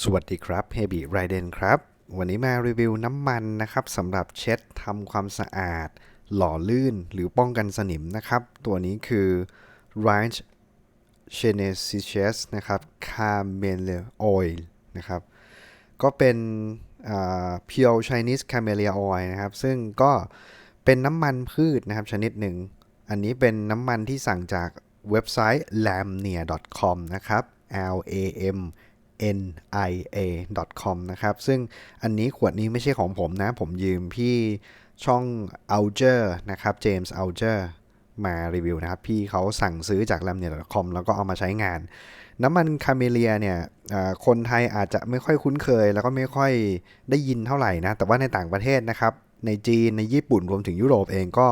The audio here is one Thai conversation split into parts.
สวัสดีครับเฮบิไรเดนครับ วันนี้มารีวิวน้ำมันนะครับสำหรับเช็ดทำความสะอาด หล่อลื่นหรือป้องกันสนิมนะครับ ตัวนี้คือ Range c h e n e s i c e s นะครับ camelia Oil นะครับ ก็เป็น Pure Chinese Camellia Oil นะครับ ซึ่งก็เป็นน้ำมันพืชนะครับชนิดหนึ่ง อันนี้เป็นน้ำมันที่สั่งจากเว็บไซต์ lamnia.com นะครับ l a m nia.com นะครับ ซึ่งอันนี้ขวดนี้ไม่ใช่ของผมนะ ผมยืมพี่ช่อง Alger นะครับ James Alger มารีวิวนะครับ พี่เขาสั่งซื้อจาก l a m n i c o m แล้วก็เอามาใช้งาน น้ำมันคาเมเลียเนี่ยคนไทยอาจจะไม่ค่อยคุ้นเคย แล้วก็ไม่ค่อยได้ยินเท่าไหร่นะ แต่ว่าในต่างประเทศนะครับ ในจีนในญี่ปุ่นรวมถึงยุโรปเองก็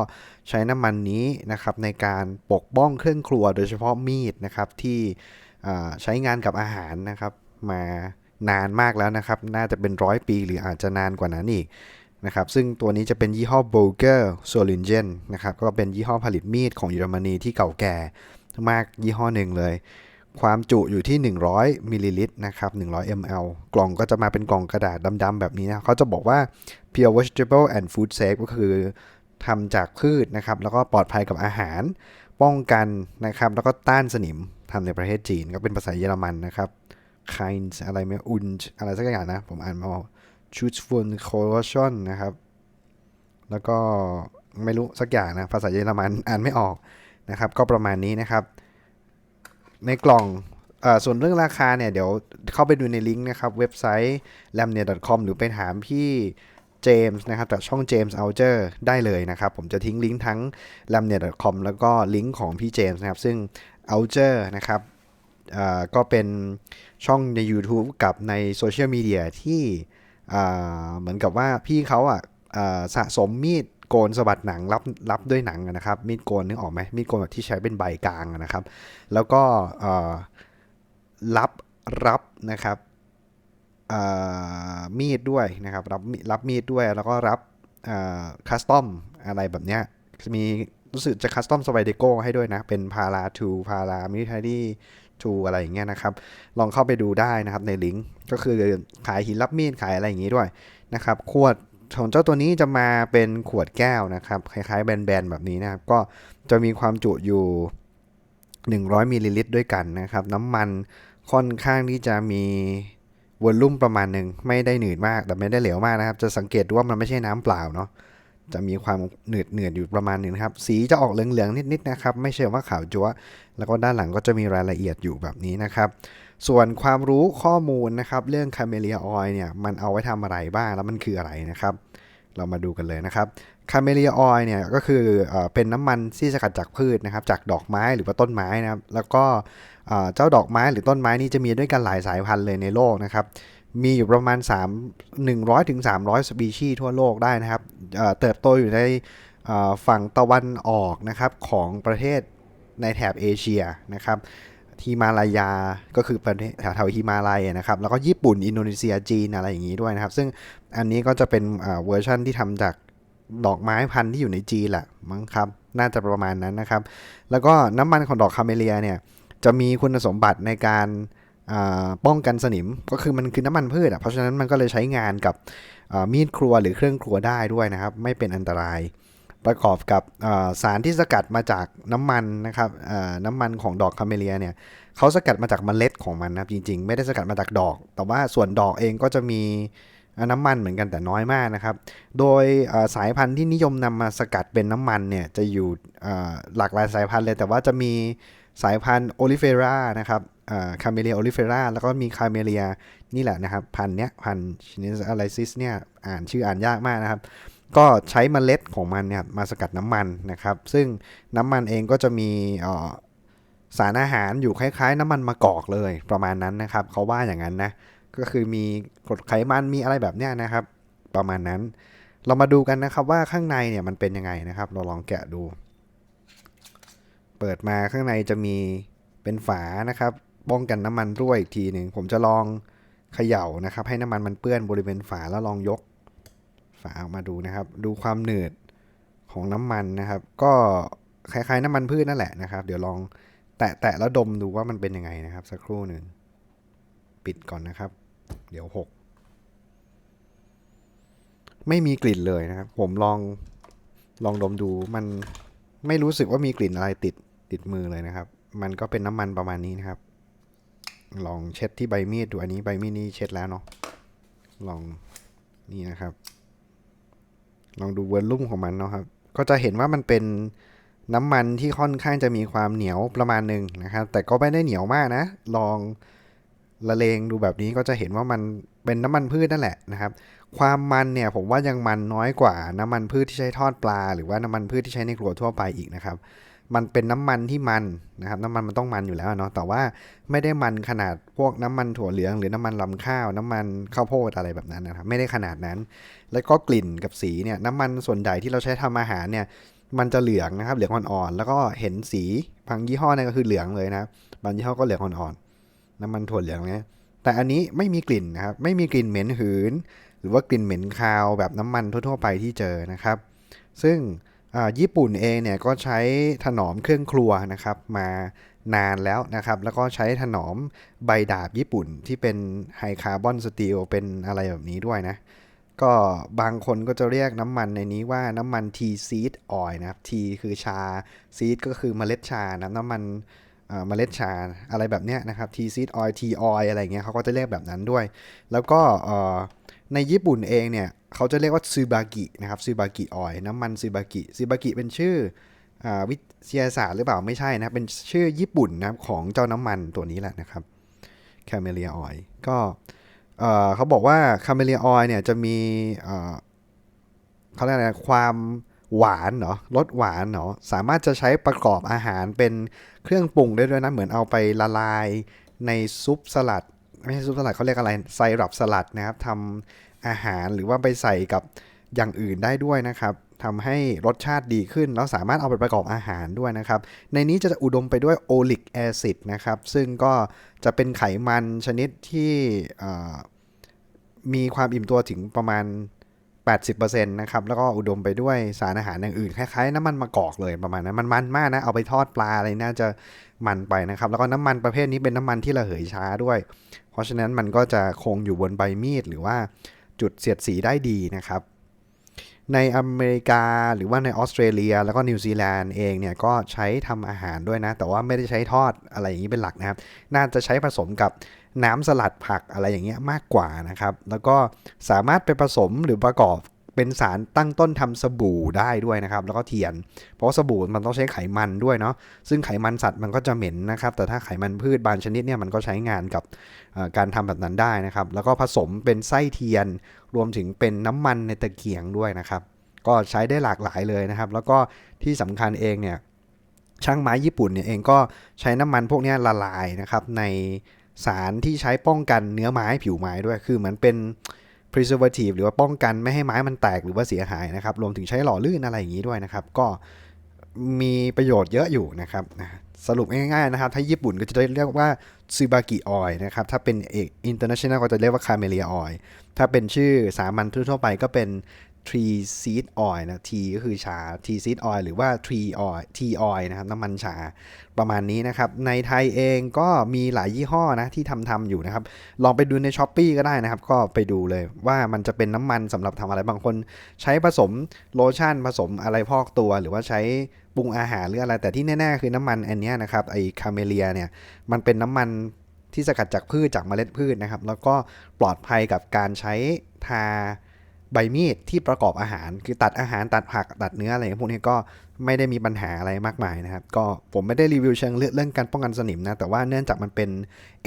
ใช้น้ำมันนี้นะครับในการปกป้องเครื่องครัวโดยเฉพาะมีดนะครับที่ใช้งานกับอาหารนะครับ มานานมากแล้วนะครับ น่าจะเป็นร้อยปีหรืออาจจะนานกว่านั้นอีกนะครับ ซึ่งตัวนี้จะเป็นยี่ห้อ b o g e r s o l i n g e n นะครับ ก็เป็นยี่ห้อผลิตมีดของเยอรมนีที่เก่าแก่มากยี่ห้อหนึ่งเลย ความจุอยู่ที่ 100มิลลิลิตรนะครับ100 ml กล่องก็จะมาเป็นกล่องกระดาษดำๆแบบนี้นะเขาจะบอกว่า pure vegetable and food safe ก็คือทำจากพืชนะครับ แล้วก็ปลอดภัยกับอาหาร ป้องกันนะครับ แล้วก็ต้านสนิมทำในประเทศจีนก็เป็นภาษาเยอรมันนะครับ kind อะไรไม่อุ่นอะไรสักอย่างนะ ผมอ่านมาว่า truthful corrosion นะครับ แล้วก็ไม่รู้สักอย่างนะ ภาษาเยอรมันอ่านไม่ออกนะครับ ก็ประมาณนี้นะครับ ในกล่องอส่วนเรื่องราคาเนี่ย เดี๋ยวเข้าไปดูในลิงก์นะครับ เว็บไซต์ lamnia.com หรือไปถามพี่เจมส์นะครับจากช่อง James Alger ได้เลยนะครับ ผมจะทิ้งลิงก์ทั้ง lamnia.com แล้วก็ลิงก์ของพี่เจมส์นะครับ ซึ่ง Alger นะครับ ก็เป็นช่องใน YouTube กับในโซเชียลมีเดียที่เหมือนกับว่าพี่เขาอะสะสมมีดโกนสะบัดหนังรับรับด้วยหนังนะครับ มีดโกนนึกออกไหมมีดโกนแบบที่ใช้เป็นใบกลางนะครับ แล้วก็รับรับนะครับมีดด้วยนะครับรับรับมีดด้วยแล้วก็รับคัสตอมอะไรแบบเนี้ยมีรู้สึกจะคัสตอมสไวเดโก้ให้ด้วยนะ เป็นพาราทูพารามิลิเทอรี่ ทูอะไรอย่างเงี้ยนะครับ ลองเข้าไปดูได้นะครับในลิงก์ก็คือขายหินรับมีดขายอะไรอย่างงี้ด้วยนะครับขวดของเจ้าตัวนี้จะมาเป็นขวดแก้วนะครับ คล้ายๆ แบนๆ แบบนี้นะครับ ก็จะมีความจุอยู่ 100มิลลิลิตรด้วยกันนะครับ น้ำมันค่อนข้างที่จะมีวอลลุ่มประมาณหนึ่งไม่ได้หนืดมากแต่ไม่ได้เหลวมากนะครับ จะสังเกตดูว่ามันไม่ใช่น้ำเปล่าเนาะ จะมีความเหนืดเนืดอยู่ประมาณหนึ่งครับ สีจะออกเหลืองๆนิดๆนะครับ ไม่ใช่ว่าขาวจั๊วแล้วก็ด้านหลังก็จะมีรายละเอียดอยู่แบบนี้นะครับ ส่วนความรู้ข้อมูลนะครับเรื่องคาเมเลียออยเนี่ยมันเอาไว้ทำอะไรบ้างแล้วมันคืออะไรนะครับ เรามาดูกันเลยนะครับคาเมเลียออยเนี่ยก็คือเอเป็นน้ำมันที่สกัดจากพืชนะครับ จากดอกไม้หรือว่าต้นไม้นะครับ แล้วก็เอ่อเจ้าดอกไม้หรือต้นไม้นี่จะมีด้วยกันหลายสายพันธุ์เลยในโลกนะครับ มีอยู่ประมาณ 3 100ถึง300 สปีชีส์ทั่วโลกได้นะครับเติบโตอยู่ในฝั่งตะวันออกนะครับของประเทศในแถบเอเชียนะครับฮิมาลายาก็คือประเทศแถวๆฮิมาลัยนะครับ แล้วก็ญี่ปุ่น อินโดนีเซียจีนอะไรอย่างนี้ด้วยนะครับ ซึ่งอันนี้ก็จะเป็นเวอร์ชันที่ทำจากดอกไม้พันธุ์ที่อยู่ในจีนแหละมั้งครับ น่าจะประมาณนั้นนะครับ แล้วก็น้ำมันของดอกคาเมเลียเนี่ยจะมีคุณสมบัติในการ ป้องกันสนิมก็คือมันคือน้ำมันพืชอะเพราะฉะนั้นมันก็เลยใช้งานกับมีดครัวหรือเครื่องครัวได้ด้วยนะครับ ไม่เป็นอันตราย ประกอบกับสารที่สกัดมาจากน้ำมันนะครับน้ำมันของดอกคาเมเลียเนี่ยเขาสกัดมาจากเมล็ดของมันนะจริง ๆ ไม่ได้สกัดมาจากดอก แต่ว่าส่วนดอกเองก็จะมีน้ำมันเหมือนกันแต่น้อยมากนะครับ โดยสายพันธุ์ที่นิยมนำมาสกัดเป็นน้ำมันเนี่ยจะอยู่หลากหลายสายพันธุ์เลย แต่ว่าจะมีสายพันธุ์โอลิเฟรานะครับ คาเมเลียโอลิเฟราแล้วก็มีคาเมเลียนี่แหละนะครับ พันเนี้ยพันชินิสอะไรซิสเนี่ยอ่านชื่ออ่านยากมากนะครับ ก็ใช้เมล็ดของมันเนี่ยมาสกัดน้ำมันนะครับ ซึ่งน้ำมันเองก็จะมีสารอาหารอยู่คล้ายๆ น้ำมันมะกอกเลยประมาณนั้นนะครับเขาว่าอย่างนั้นนะก็คือมีกรดไขมันมีอะไรแบบเนี้ยนะครับ ประมาณนั้น เรามาดูกันนะครับว่าข้างในเนี่ยมันเป็นยังไงนะครับ เราลองแกะดู เปิดมาข้างในจะมีเป็นฝานะครับ ป้องกันน้ำมันรั่วอีกทีหนึ่งผมจะลองเขย่านะครับ ให้น้ำมันมันเปื้อนบริเวณฝาแล้วลองยก ฝาออกมาดูนะครับ ดูความหนืดของน้ำมันนะครับ ก็คล้ายๆน้ำมันพืชนั่นแหละนะครับ เดี๋ยวลองแตะแตะแล้วดมดูว่ามันเป็นยังไงนะครับ สักครู่หนึ่งปิดก่อนนะครับ เดี๋ยวหกไม่มีกลิ่นเลยนะครับ ผมลองลองดมดูมันไม่รู้สึกว่ามีกลิ่นอะไรติดติดมือเลยนะครับ มันก็เป็นน้ำมันประมาณนี้นะครับ ลองเช็ดที่ใบมีดดูอันนี้ใบมีดนี่เช็ดแล้วเนาะลองนี่นะครับ ลองดูเวอร์ลุ่มของมันเนาะครับ ก็จะเห็นว่ามันเป็นน้ำมันที่ค่อนข้างจะมีความเหนียวประมาณหนึ่งนะครับ แต่ก็ไม่ได้เหนียวมากนะ ลองละเลงดูแบบนี้ก็จะเห็นว่ามันเป็นน้ำมันพืชนั่นแหละนะครับ ความมันเนี่ยผมว่ายังมันน้อยกว่าน้ำมันพืชที่ใช้ทอดปลา หรือว่าน้ำมันพืชที่ใช้ในครัวทั่วไปอีกนะครับ มันเป็นน้ำมันที่มันนะครับน้ำมันมันต้องมันอยู่แล้วเนาะแต่ว่าไม่ได้มันขนาดพวกน้ำมันถั่วเหลือง หรือน้ำมันลำข้าว น้ำมันข้าวโพดอะไรแบบนั้นนะครับไม่ได้ขนาดนั้น แล้วก็กลิ่นกับสีเนี่ยน้ำมันส่วนใหญ่ที่เราใช้ทำอาหารเนี่ยมันจะเหลืองนะครับเหลืองอ่อนๆแล้วก็เห็นสีบางยี่ห้อเนี่ยก็คือเหลืองเลยนะบางยี่ห้อก็เหลืองอ่อนๆน้ำมันถั่วเหลืองเนี่ยแต่อันนี้ไม่มีกลิ่นนะครับไม่มีกลิ่นเหม็นหืน หรือว่ากลิ่นเหม็นคาวแบบน้ำมันทั่วๆไปที่เจอนะครับ ซึ่ง ญี่ปุ่นเองเนี่ยก็ใช้ถนอมเครื่องครัวนะครับมานานแล้วนะครับ แล้วก็ใช้ถนอมใบดาบญี่ปุ่นที่เป็นไฮคาร์บอนสตีลเป็นอะไรแบบนี้ด้วยนะ ก็บางคนก็จะเรียกน้ำมันในนี้ว่าน้ำมัน T seed oil นะครับ T คือชา seed ก็คือเมล็ดชานะน้ำมันเมล็ดชาอะไรแบบเนี้ยนะครับ T seed oil T oil อะไรเงี้ยเขาก็จะเรียกแบบนั้นด้วย แล้วก็ ในญี่ปุ่นเองเนี่ยเขาจะเรียกว่าซูบากินะครับซูบากิออยน้ำมันซูบากิซูบากิเป็นชื่ออวิทยาศาสตร์หรือเปล่าไม่ใช่นะเป็นชื่อญี่ปุ่นนะครับของเจ้าน้ำมันตัวนี้แหละนะครับแคมเมเลียออยก็เขาบอกว่าคาเมเลียออยเนี่ยจะมีเขาเรียกอะไรความหวานเนาะรสหวานเนาะสามารถจะใช้ประกอบอาหารเป็นเครื่องปรุงได้ด้วยนะ เหมือนเอาไปละลายในซุปสลัด ไม่ใช่ซุปสลัดเขาเรียกอะไรไซรัปสลัดนะครับทำอาหารหรือว่าไปใส่กับอย่างอื่นได้ด้วยนะครับทำให้รสชาติดีขึ้น แล้วสามารถเอาไปประกอบอาหารด้วยนะครับ ในนี้จะอุดมไปด้วยโอลิกแอซิดนะครับ ซึ่งก็จะเป็นไขมันชนิดที่มีความอิ่มตัวถึงประมาณ 80%นะครับ แล้วก็อุดมไปด้วยสารอาหารอย่างอื่นคล้ายๆน้ำมันมะกอกเลยประมาณนั้นมันมันมากนะ เอาไปทอดปลาอะไรน่าจะมันไปนะครับ แล้วก็น้ำมันประเภทนี้เป็นน้ำมันที่ระเหยช้าด้วย เพราะฉะนั้นมันก็จะคงอยู่บนใบมีดหรือว่าจุดเสียดสีได้ดีนะครับ ในอเมริกาหรือว่าในออสเตรเลีย แล้วก็นิวซีแลนด์เองเนี่ยก็ใช้ทำอาหารด้วยนะ แต่ว่าไม่ได้ใช้ทอดอะไรอย่างนี้เป็นหลักนะครับ น่าจะใช้ผสมกับ น้ำสลัดผักอะไรอย่างเงี้ยมากกว่านะครับ แล้วก็สามารถไปผสมหรือประกอบเป็นสารตั้งต้นทำสบู่ได้ด้วยนะครับ แล้วก็เทียน เพราะสบู่มันต้องใช้ไขมันด้วยเนาะซึ่งไขมันสัตว์มันก็จะเหม็นนะครับ แต่ถ้าไขมันพืชบางชนิดเนี่ยมันก็ใช้งานกับการทำแบบนั้นได้นะครับ แล้วก็ผสมเป็นไส้เทียน รวมถึงเป็นน้ำมันในตะเกียงด้วยนะครับ ก็ใช้ได้หลากหลายเลยนะครับ แล้วก็ที่สำคัญเองเนี่ยช่างไม้ญี่ปุ่นเนี่ยเองก็ใช้น้ำมันพวกนี้ละลายนะครับใน สารที่ใช้ป้องกันเนื้อไม้ผิวไม้ด้วย คือเหมือนเป็น preservative หรือว่าป้องกันไม่ให้ไม้มันแตกหรือว่าเสียหายนะครับ รวมถึงใช้หล่อลื่นอะไรอย่างนี้ด้วยนะครับ ก็มีประโยชน์เยอะอยู่นะครับ สรุปง่ายๆนะครับ ถ้าญี่ปุ่นก็จะเรียกว่าซูบากิออยนะครับ ถ้าเป็นเอกอินเตอร์เนชั่นแนลก็จะเรียกว่าคาเมเลียออยถ้าเป็นชื่อสามัญทั่วไปก็เป็น tree seed oil นะ T ก็คือชา tree seed oil หรือว่า tree oil T oil นะครับน้ำมันชาประมาณนี้นะครับ ในไทยเองก็มีหลายยี่ห้อนะที่ทำทำอยู่นะครับ ลองไปดูใน s h อ p e e ก็ได้นะครับ ก็ไปดูเลยว่ามันจะเป็นน้ำมันสำหรับทำอะไรบางคน ใช้ผสมโลชั่นผสมอะไรพอกตัว หรือว่าใช้ปรุงอาหารหรืออะไร แต่ที่แน่ๆคือน้ำมันอันนี้นะครับไอคาเมเลียเนี่ยมันเป็นน้ำมันที่สกัดจากพืชจากเมล็ดพืชนะครับ แล้วก็ปลอดภัยกับการใช้ทา ใบมีดที่ประกอบอาหาร คือตัดอาหารตัดผักตัดเนื้ออะไรพวกนี้ก็ไม่ได้มีปัญหาอะไรมากมายนะครับ ก็ผมไม่ได้รีวิวเชิงเรื่องการป้องกันสนิมนะแต่ว่าเนื่องจากมันเป็น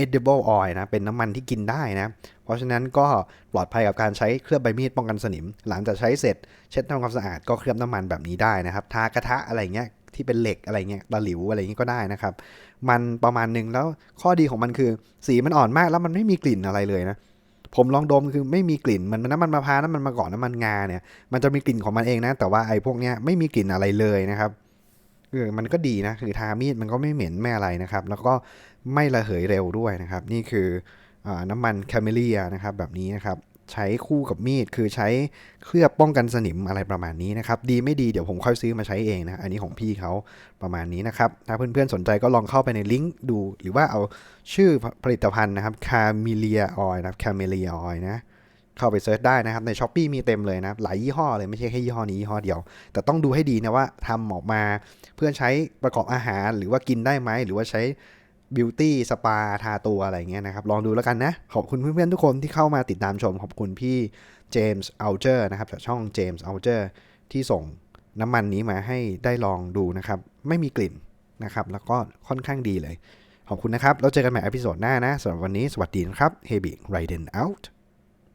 edible oil นะเป็นน้ำมันที่กินได้นะ เพราะฉะนั้นก็ปลอดภัยกับการใช้เคลือบใบมีดป้องกันสนิม หลังจากใช้เสร็จ เช็ดทำความสะอาดก็เคลือบน้ำมันแบบนี้ได้นะครับทากระทะอะไรเงี้ยที่เป็นเหล็กอะไรเงี้ยตะหลิวอะไรเงี้ยก็ได้นะครับ มันประมาณนึงแล้วข้อดีของมันคือ สีมันอ่อนมากแล้วมันไม่มีกลิ่นอะไรเลยนะ ผมลองดมคือไม่มีกลิ่นมันน้ำมันมะพร้าวน้ำมันมะกอกน้ำมันงาเนี่ยมันจะมีกลิ่นของมันเองนะ แต่ว่าไอ้พวกเนี้ยไม่มีกลิ่นอะไรเลยนะครับเออมันก็ดีนะคือทามีดมันก็ไม่เหม็นไม่อะไรนะครับ แล้วก็ไม่ระเหยเร็วด้วยนะครับ นี่คืออน้ำมันแคมเมเลียนะครับแบบนี้นะครับ ใช้คู่กับมีด คือใช้เคลือบป้องกันสนิมอะไรประมาณนี้นะครับ ดีไม่ดีเดี๋ยวผมค่อยซื้อมาใช้เองนะ อันนี้ของพี่เขาประมาณนี้นะครับ ถ้าเพื่อนๆสนใจก็ลองเข้าไปในลิงก์ดู หรือว่าเอาชื่อผลิตภัณฑ์นะครับ Camellia Oil นะครับ Camellia Oil นะเข้าไปเซิร์ชได้นะครับ ใน s h อ p e e มีเต็มเลยนะหลายยี่ห้อเลยไม่ใช่แค่ยี่ห้อนี้ยี่ห้อเดียว แต่ต้องดูให้ดีนะว่าทำออกมาเพื่อใช้ประกอบอาหารหรือว่ากินได้ไหมหรือว่าใช้ บิวตี้สปาทาตัวอะไรเงี้ยนะครับ ลองดูแล้วกันนะ ขอบคุณเพื่อนๆทุกคนที่เข้ามาติดตามชม ขอบคุณพี่เจมส์อัลเจอร์นะครับจากช่องเจมส์อัลเจอร์ที่ส่งน้ำมันนี้มาให้ได้ลองดูนะครับ ไม่มีกลิ่นนะครับ แล้วก็ค่อนข้างดีเลย ขอบคุณนะครับ แล้วเจอกันใหม่อพิโซดหน้านะสำหรับวันนี้สวัสดีนะครับ h e b i g r i d e n out